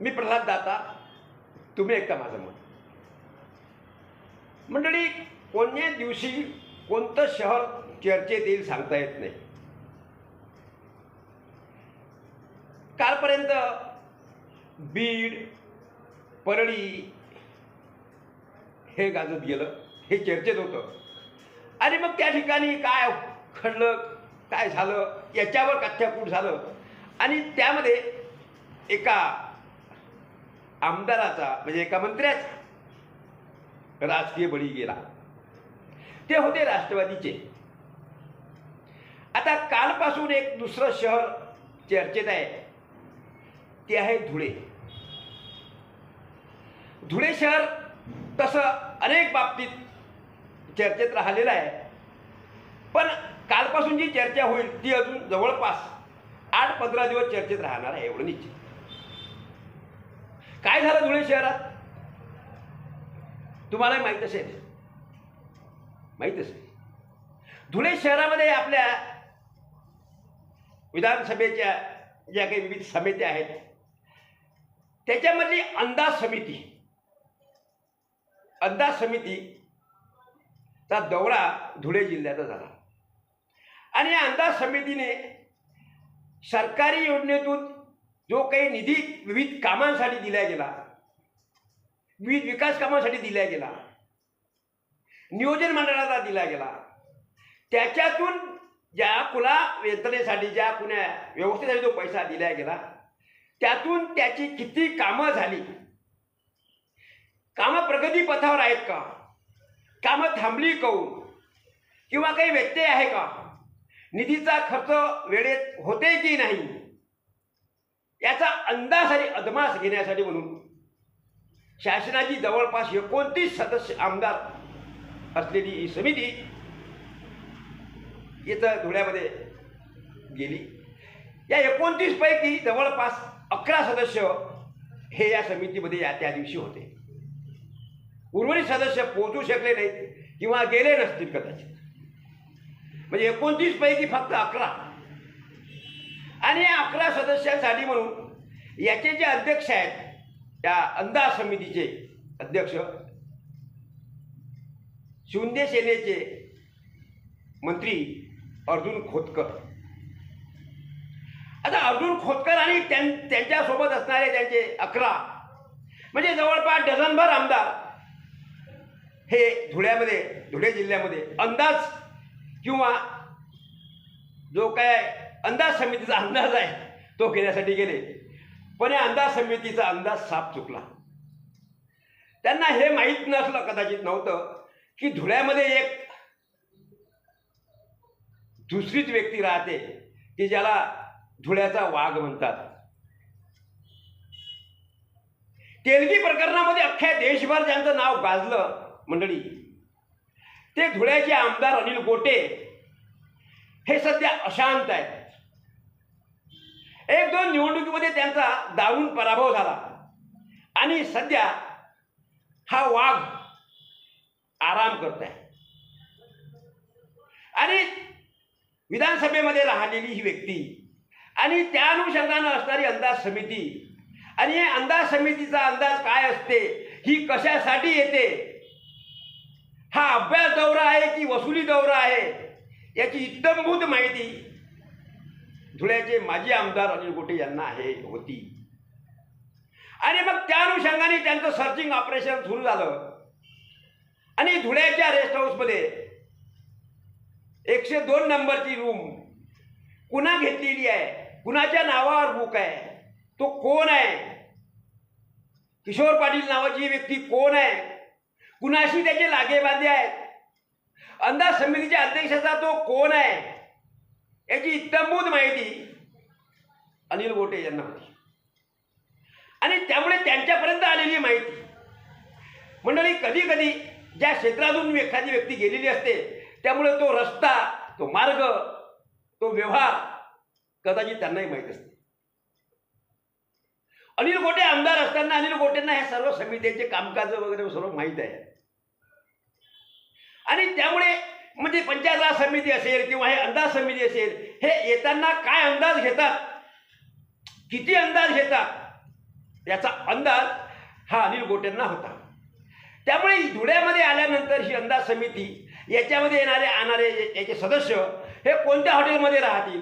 मी प्रल्हाद दाता तुम्ही ऐकता माझं मत. मंडळी कोण्या दिवशी कोणतं शहर चर्चेत येईल सांगता येत नाही? कालपर्यंत बीड परळी हे गाजत गेलं हे चर्चेत होतं. आणि मग त्या ठिकाणी काय घडलं काय झालं याच्यावर कथ्याकूट झालं. आणि त्यामध्ये एका आमदाराचा म्हणजे एका मंत्र्याचा. राजकीय बळी गेला. ते होते राष्ट्रवादीचे. आता कालपासून एक दुसरं शहर चर्चेत आहे. ते आहे धुळे. धुळे शहर तसं अनेक बाबतीत चर्चेत राहिलेलं आहे. पण कालपासून जी चर्चा होईल ती अजून जवळपास आठ पंधरा दिवस चर्चेत राहणार आहे एवढं निश्चित. काय झालं धुळे शहरात? तुम्हाला माहीत असेल. माहीत असेल. धुळे शहरामध्ये आपल्या विधानसभेच्या ज्या काही विविध समित्या आहेत त्याच्यामधली अंदाज समिती अंदाज समितीचा दौरा धुळे जिल्ह्याचा झाला. आणि या अंदाज समितीने सरकारी योजनेतून जो काही निधी विविध कामांसाठी दिला गेला विविध विकास कामांसाठी दिला गेला नियोजन मंडळाला दिला गेला त्याच्यातून ज्या कुला वेतनेसाठी ज्या कुण्या व्यवस्थेसाठी जो पैसा दिला गेला त्यातून त्याची किती कामं झाली? कामं प्रगतीपथावर आहेत का? कामं थांबली काऊन? किंवा काही व्यत्यय आहे का? निधीचा खर्च वेळेत होते की नाही? याचा अंदाज आणि अदमास घेण्यासाठी म्हणून शासनाची जवळपास एकोणतीस सदस्य आमदार असलेली ही समिती इथं धुळ्यामध्ये गेली. या एकोणतीसपैकी जवळपास अकरा सदस्य हे या समितीमध्ये या त्या दिवशी होते. उर्वरित सदस्य पोहोचू शकले नाहीत किंवा गेले नसतील कदाचित. म्हणजे एकोणतीसपैकी फक्त अकरा आणि अकरा सदस्यांसाठी म्हणून याचे जे अध्यक्ष आहेत त्या अंदाज समितीचे अध्यक्ष शिंदे सेनेचे मंत्री अर्जुन खोतकर. आता अर्जुन खोतकर आणि त्यां त्यांच्यासोबत असणारे त्यांचे अकरा म्हणजे जवळपास डझनभर आमदार हे धुळ्यामध्ये धुळे जिल्ह्यामध्ये अंदाज किंवा जो काय अंदाज समितीचा अंदाज आहे. तो घेण्यासाठी गेले. पण या अंदाज समितीचा अंदाज साफ चुकला. त्यांना हे माहीत नसलं कदाचित नव्हतं की धुळ्यामध्ये एक दुसरीच व्यक्ती राहते की ज्याला धुळ्याचा वाघ म्हणतात. तेलगी प्रकरणामध्ये अख्ख्या देशभर ज्यांचं नाव गाजलं मंडळी ते धुळ्याचे आमदार अनिल गोटे हे सध्या अशांत आहेत. एक दोन निवडणुकीमध्ये त्यांचा दारुण पराभव झाला. आणि सध्या हा वाघ आराम करत आहे आणि विधानसभेमध्ये राहिलेली ही व्यक्ती आणि त्या अनुषंगानं असणारी अंदाज समिती आणि या अंदाज समितीचा अंदाज काय असते ही कशासाठी येते हा अभ्यास दौरा आहे की वसुली दौरा आहे याची इत्तमभूत माहिती धुळ्याचे माजी आमदार अनिल गोटे यांना आहे होती. आणि मग त्या अनुषंगाने त्यांचं सर्चिंग ऑपरेशन सुरू झालं. आणि धुळ्याच्या रेस्ट हाऊसमध्ये एकशे दोन नंबरची रूम कुणा घेतलेली आहे? कुणाच्या नावावर बुक आहे? तो कोण आहे? किशोर पाटील नावाची व्यक्ती कोण आहे? कुणाशी त्याचे लागेबांधे आहेत? अंदाज समितीच्या अध्यक्षाचा तो कोण आहे? याची इत्तमभूत माहिती अनिल गोटे यांना होती. आणि त्यामुळे त्यांच्यापर्यंत आलेली माहिती. मंडळी कधी कधी ज्या क्षेत्रातून एखादी व्यक्ती गेलेली असते त्यामुळे तो रस्ता तो मार्ग तो व्यवहार कदाचित त्यांनाही माहीत असते. अनिल गोटे आमदार असताना अनिल गोटेंना हे सर्व समित्यांचे कामकाज वगैरे सर्व माहीत आहे. आणि त्यामुळे म्हणजे पंचायत समिती असेल किंवा हे अंदाज समिती असेल हे येताना काय अंदाज घेतात? किती अंदाज घेतात? याचा अंदाज हा अनिल गोटेंना होता. त्यामुळे धुळ्यामध्ये आल्यानंतर ही अंदाज समिती याच्यामध्ये येणारे आणणारे याचे सदस्य हे कोणत्या हॉटेलमध्ये राहतील?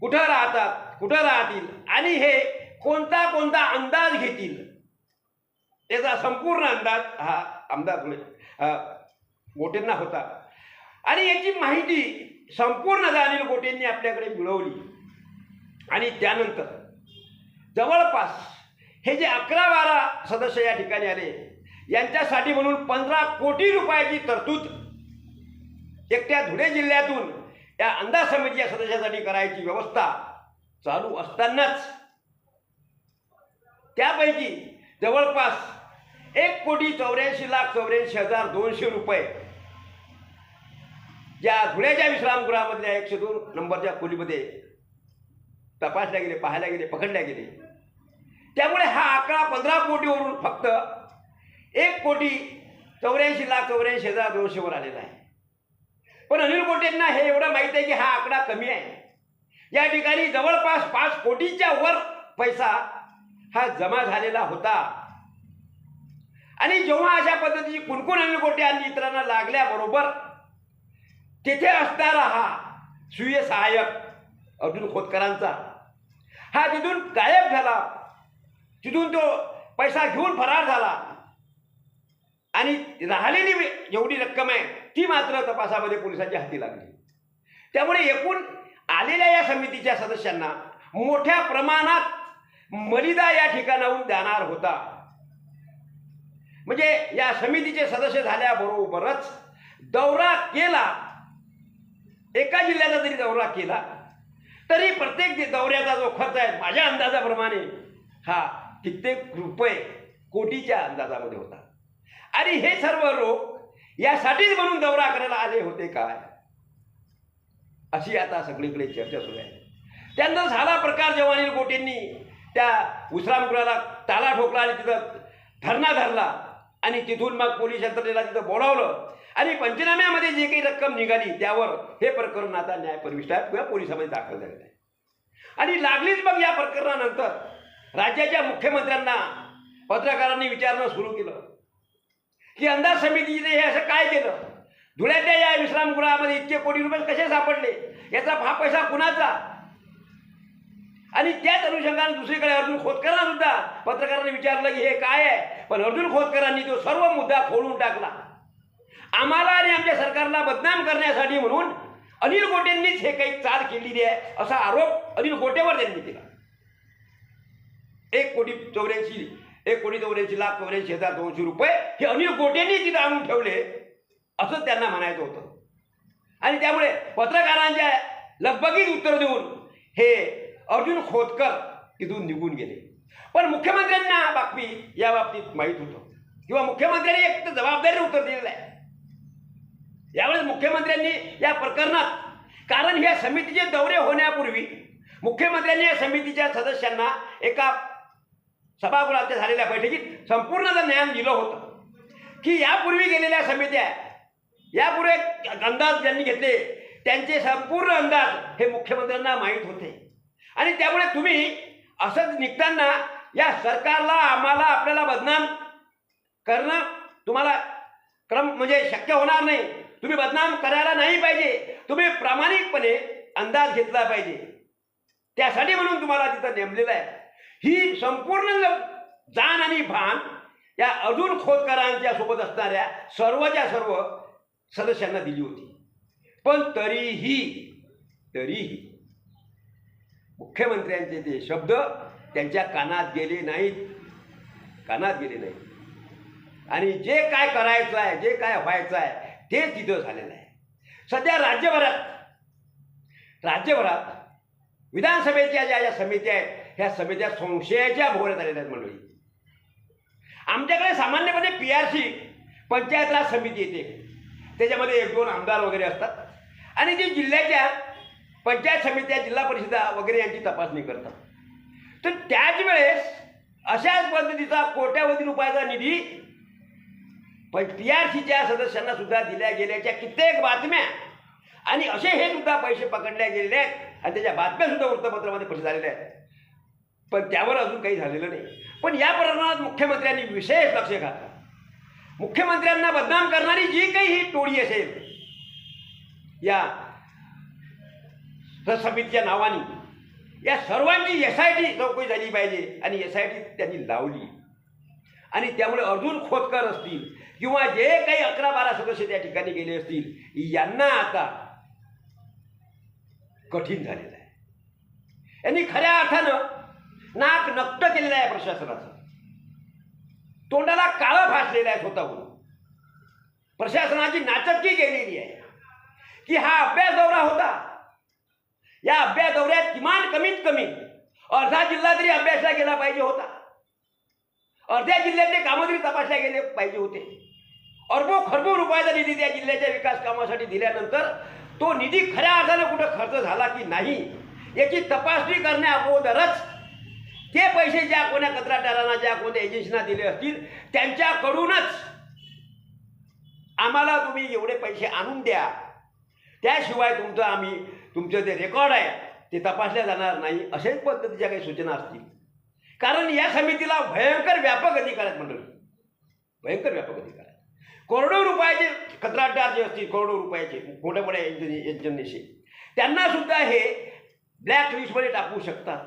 कुठं राहतात? कुठं राहतील? आणि हे कोणता कोणता अंदाज घेतील? याचा संपूर्ण अंदाज हा आमदार गोटेंना होता. आणि याची माहिती संपूर्ण अनिल गोटेंनी आपल्याकडे मिळवली. आणि त्यानंतर जवळपास हे जे अकरा बारा सदस्य या ठिकाणी आले यांच्यासाठी म्हणून पंधरा कोटी रुपयाची तरतूद एकट्या धुळे जिल्ह्यातून या अंदाज समितीच्या सदस्यासाठी करायची व्यवस्था चालू असतानाच त्यापैकी जवळपास एक कोटी चौऱ्याऐंशी लाख चौऱ्याऐंशी हजार दोनशे रुपये ज्या धुळ्याच्या विश्रामगृहामधल्या एकशे दोन नंबरच्या खोलीमध्ये तपासल्या गेले पाहायला गेले पकडल्या गेले. त्यामुळे हा आकडा पंधरा कोटीवरून फक्त एक कोटी चौऱ्याऐंशी लाख चौऱ्याऐंशी हजार दोनशेवर आलेला आहे. पण अनिल गोटेंना हे एवढं माहीत आहे की हा आकडा कमी आहे. या ठिकाणी जवळपास पाच कोटीच्या वर पैसा हा जमा झालेला होता. आणि जेव्हा अशा पद्धतीची कुणकुण अनिल गोटे आणि इतरांना लागल्याबरोबर तिथे असणारा हा स्वीय सहाय्यक अर्जुन खोतकरांचा. हा तिथून गायब झाला तिथून तो पैसा घेऊन फरार झाला. आणि राहिलेली वे- जेवढी रक्कम आहे ती मात्र तपासामध्ये पोलिसांच्या हाती लागली. त्यामुळे एकूण आलेल्या या समितीच्या सदस्यांना मोठ्या प्रमाणात मलिदा या ठिकाणाहून जाणार होता. म्हणजे या समितीचे सदस्य झाल्याबरोबरच दौरा केला एका जिल्ह्याचा जरी दौरा केला तरी प्रत्येक दौऱ्याचा जो खर्च आहे माझ्या अंदाजाप्रमाणे हा कित्येक रुपये कोटीच्या अंदाजामध्ये होता. आणि हे सर्व लोक यासाठीच म्हणून दौरा करायला आले होते काय? अशी आता सगळीकडे चर्चा सुरू आहे. त्यानंतर झाला प्रकार जवानील कोटींनी त्या विश्रामगृहाला ताला ठोकला आणि तिथं धरणा धरला आणि तिथून मग पोलीस यंत्रणेला तिथं बोलावलं आणि पंचनाम्यामध्ये जे काही रक्कम निघाली त्यावर हे प्रकरण आता न्यायप्रविष्टात किंवा पोलिसांमध्ये दाखल झालेलं आहे. आणि लागलीच मग या प्रकरणानंतर. राज्याच्या मुख्यमंत्र्यांना पत्रकारांनी विचारणं सुरू केलं. की अंदाज समितीने हे असं काय केलं? धुळ्यातल्या या विश्रामगृहामध्ये इतके कोटी रुपये कसे सापडले? याचा हा पैसा कुणाचा? आणि त्याच अनुषंगाने दुसरीकडे अर्जुन खोतकरांना सुद्धा पत्रकारांनी विचारलं की हे काय आहे? पण अर्जुन खोतकरांनी तो सर्व मुद्दा खोडून टाकला. आम्हाला आणि आमच्या सरकारला बदनाम करण्यासाठी म्हणून अनिल गोटेंनीच हे काही चाल केलेली आहे असा आरोप अनिल गोटेवर त्यांनी केला. एक कोटी चौऱ्याऐंशी एक कोटी चौऱ्याऐंशी लाख चौऱ्याऐंशी हजार दोनशे रुपये हे अनिल गोटेंनी तिथं आणून ठेवले असं त्यांना म्हणायचं होतं. आणि त्यामुळे पत्रकारांच्या लगबगीत उत्तर देऊन हे अर्जुन खोतकर तिथून निघून गेले. पण मुख्यमंत्र्यांना बातमी या बाबतीत माहीत होतं. किंवा मुख्यमंत्र्यांनी एक तर जबाबदारीने उत्तर दिलेलं आहे. यावेळेस मुख्यमंत्र्यांनी या प्रकरणात कारण ह्या समितीचे दौरे होण्यापूर्वी मुख्यमंत्र्यांनी या समितीच्या सदस्यांना एका सभागृहात झालेल्या बैठकीत संपूर्ण ज्ञान दिलं होतं. की यापूर्वी गेलेल्या समित्या यापूर्वी अंदाज ज्यांनी घेतले त्यांचे संपूर्ण अंदाज हे मुख्यमंत्र्यांना माहीत होते. आणि त्यामुळे तुम्ही असंच निघताना या सरकारला आम्हाला आपल्याला बदनाम करणं तुम्हाला क्रम म्हणजे शक्य होणार नाही. तुम्ही बदनाम करायला नाही पाहिजे. तुम्ही प्रामाणिकपणे अंदाज घेतला पाहिजे. त्यासाठी म्हणून तुम्हाला तिथं नेमलेलं आहे. ही संपूर्ण जाण आणि भान या अर्जुन खोतकरांच्या सोबत असणाऱ्या सर्वच्या सर्व सदस्यांना दिली होती. पण तरीही तरीही मुख्यमंत्र्यांचे ते शब्द त्यांच्या कानात गेले नाहीत. कानात गेले नाहीत. आणि जे काय करायचं आहे जे काय व्हायचं आहे ते तिथं झालेलं आहे. सध्या राज्यभरात राज्यभरात विधानसभेच्या ज्या ज्या समित्या आहेत ह्या समित्या संशयाच्या भोवण्यात आलेल्या आहेत मंडळी. आमच्याकडे सामान्यपणे P R C Panchayat Raj समिती येते. त्याच्यामध्ये एक दोन आमदार वगैरे असतात. आणि जी जिल्ह्याच्या पंचायत समित्या जिल्हा परिषदा वगैरे यांची तपासणी करतात. तर त्याच वेळेस अशाच पद्धतीचा कोट्यावधी रुपयाचा निधी पण पी आर सीच्या सदस्यांना सुद्धा दिल्या गेल्याच्या कित्येक बातम्या. आणि असे हे सुद्धा पैसे पकडल्या गेलेले आहेत. आणि त्याच्या बातम्या सुद्धा वृत्तपत्रामध्ये पुढे झालेल्या आहेत. पण त्यावर अजून काही झालेलं नाही. पण या प्रकरणात मुख्यमंत्र्यांनी विशेष लक्ष घातलं मुख्यमंत्र्यांना बदनाम करणारी जी काही ही टोळी असेल या समितीच्या नावाने या सर्वांची एस आय टी चौकशी झाली पाहिजे. आणि एस आय टी त्यांनी लावली. आणि त्यामुळे अर्जुन खोतकर असतील किंवा जे काही अकरा बारा सदस्य त्या ठिकाणी गेले असतील यांना आता कठीण झालेलं आहे. यांनी खऱ्या अर्थानं नाक नक्त केलेलं आहे प्रशासनाचं. तोंडाला काळं फासलेलं आहे स्वतःहून. प्रशासनाची नाचक्की गेलेली आहे. की हा अभ्यास दौरा होता. या अभ्यास दौऱ्यात किमान कमीत कमी अर्धा जिल्हा तरी अभ्यासला गेला पाहिजे होता. अर्ध्या जिल्ह्यातले कामं तरी तपासल्या गेले पाहिजे होते. अर्बो खरबो रुपयाचा निधी त्या जिल्ह्याच्या विकास कामासाठी दिल्यानंतर तो निधी खऱ्या अर्थानं कुठं खर्च झाला की नाही याची तपासणी करण्या अगोदरच ते पैसे ज्या कोण्या कंत्राटदारांना ज्या कोणत्या एजन्सीना दिले असतील त्यांच्याकडूनच आम्हाला तुम्ही एवढे पैसे आणून द्या. त्याशिवाय तुमचं आम्ही तुमचं जे रेकॉर्ड आहे ते तपासल्या जाणार नाही अशाच पद्धतीच्या काही सूचना असतील. कारण या समितीला भयंकर व्यापक अधिकार आहेत मंडळी. भयंकर व्यापक अधिकार करोडो रुपयाचे कंत्राटदार जे असतील करोडो रुपयाचे मोठ्या मोठ्या एजन्सी त्यांना सुद्धा हे ब्लॅक लिस्टमध्ये टाकू शकतात.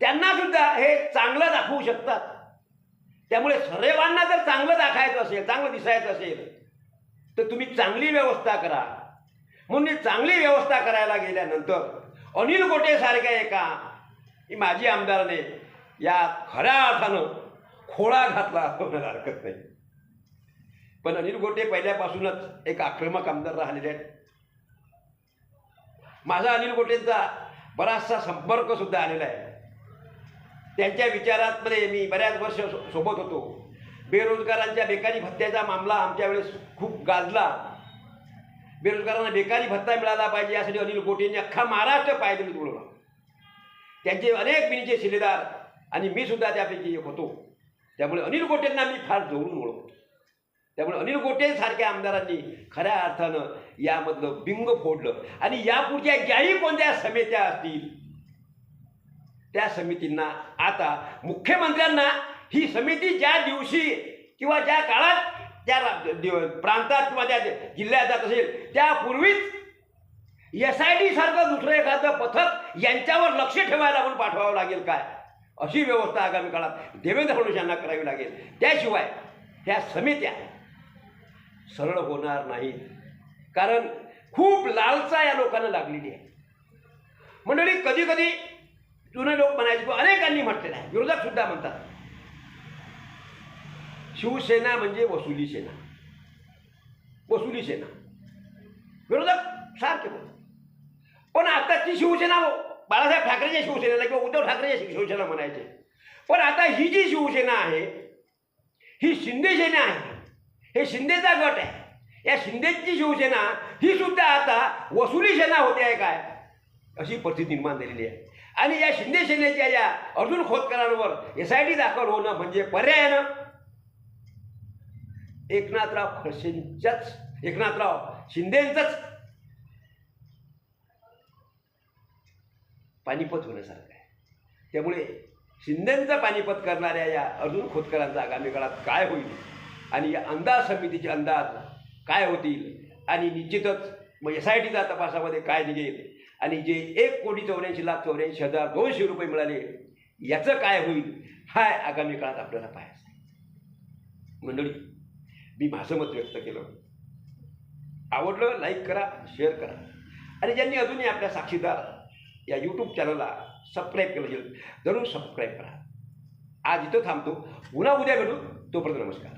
त्यांना सुद्धा हे चांगलं दाखवू शकतात. त्यामुळे सर्वांना जर चांगलं दाखायचं असेल चांगलं दिसायचं असेल तर तुम्ही चांगली व्यवस्था करा. म्हणून चांगली व्यवस्था करायला गेल्यानंतर अनिल गोटेसारख्या एका ही माजी आमदाराने या खऱ्या अर्थानं खोळा घातला असं हरकत नाही. पण अनिल गोटे पहिल्यापासूनच एक आक्रमक आमदार राहिलेले आहेत. माझा अनिल गोटेंचा बराचसा संपर्कसुद्धा आलेला आहे. त्यांच्या विचारांमध्ये मी बऱ्याच वर्ष सो- सोबत होतो. बेरोजगारांच्या बेकारी भत्त्याचा मामला आमच्या वेळेस खूप गाजला. बेरोजगारांना बेकारी भत्ता मिळाला पाहिजे यासाठी अनिल गोटेंनी अख्खा महाराष्ट्र पायदळी तुळवला त्यांचे अनेक बिनीचे शिलेदार आणि मी सुद्धा त्यापैकी एक होतो. त्यामुळे अनिल गोटेंना मी फार जवळून ओळखतो. त्यामुळे अनिल गोटे सारख्या आमदारांनी खऱ्या अर्थानं यामधलं बिंग फोडलं. आणि यापुढच्या ज्याही कोणत्या समित्या असतील त्या समितींना आता मुख्यमंत्र्यांना ही समिती ज्या दिवशी किंवा ज्या काळात त्या प्रांतात किंवा त्या जिल्ह्यात जात असेल त्यापूर्वीच एस आय टी सारखं दुसरं एखादं पथक यांच्यावर लक्ष ठेवायला म्हणून पाठवावं लागेल काय? अशी व्यवस्था आगामी काळात देवेंद्र फडणवीस यांना करावी लागेल. त्याशिवाय ह्या समित्या सरळ होणार नाहीत कारण खूप लालसा या लोकांना लागलेली आहे. मंडळी कधी कधी जुने लोक म्हणायचे अनेकांनी म्हटलेलं आहे. विरोधक सुद्धा म्हणतात. शिवसेना म्हणजे वसुली सेना. वसुली सेना. विरोधक सारखे बोलतात. पण आता ती शिवसेना हो. बाळासाहेब ठाकरेच्या शिवसेनेला किंवा उद्धव ठाकरेच्या शिवसेना म्हणायचे. पण आता ही जी शिवसेना आहे ही शिंदे सेना आहे हे शिंदेचा गट आहे. या शिंदेची शिवसेना ही सुद्धा आता वसुली सेना होते आहे काय? अशी परिस्थिती निर्माण झालेली आहे. आणि या शिंदे सेनेच्या या अर्जुन खोतकरांवर एस आय टी दाखल होणं म्हणजे पर्यायानं एकनाथराव खडसेंच्याच एकनाथराव शिंदेंचंच पानिपत होण्यासारखं आहे. त्यामुळे शिंदेंचं पानिपत करणाऱ्या या अर्जुन खोतकरांचा आगामी काळात काय होईल? आणि या अंदाज समितीचे अंदाज काय होतील? आणि निश्चितच मग एस आय टीचा तपासामध्ये काय निघेल? आणि जे एक कोटी चौऱ्याऐंशी लाख चौऱ्याऐंशी हजार दोनशे रुपये मिळाले याचं काय होईल? हा आगामी काळात आपल्याला पाहायचं मंडळी मी माझं मत व्यक्त केलं. आवडलं लाईक करा शेअर करा. आणि ज्यांनी अजूनही आपल्या साक्षीदार या यूट्यूब चॅनलला सबस्क्राईब केलं असेल जरूर सबस्क्राईब करा. आज इथं थांबतो. पुन्हा उद्या भेटू. तोपर्यंत नमस्कार.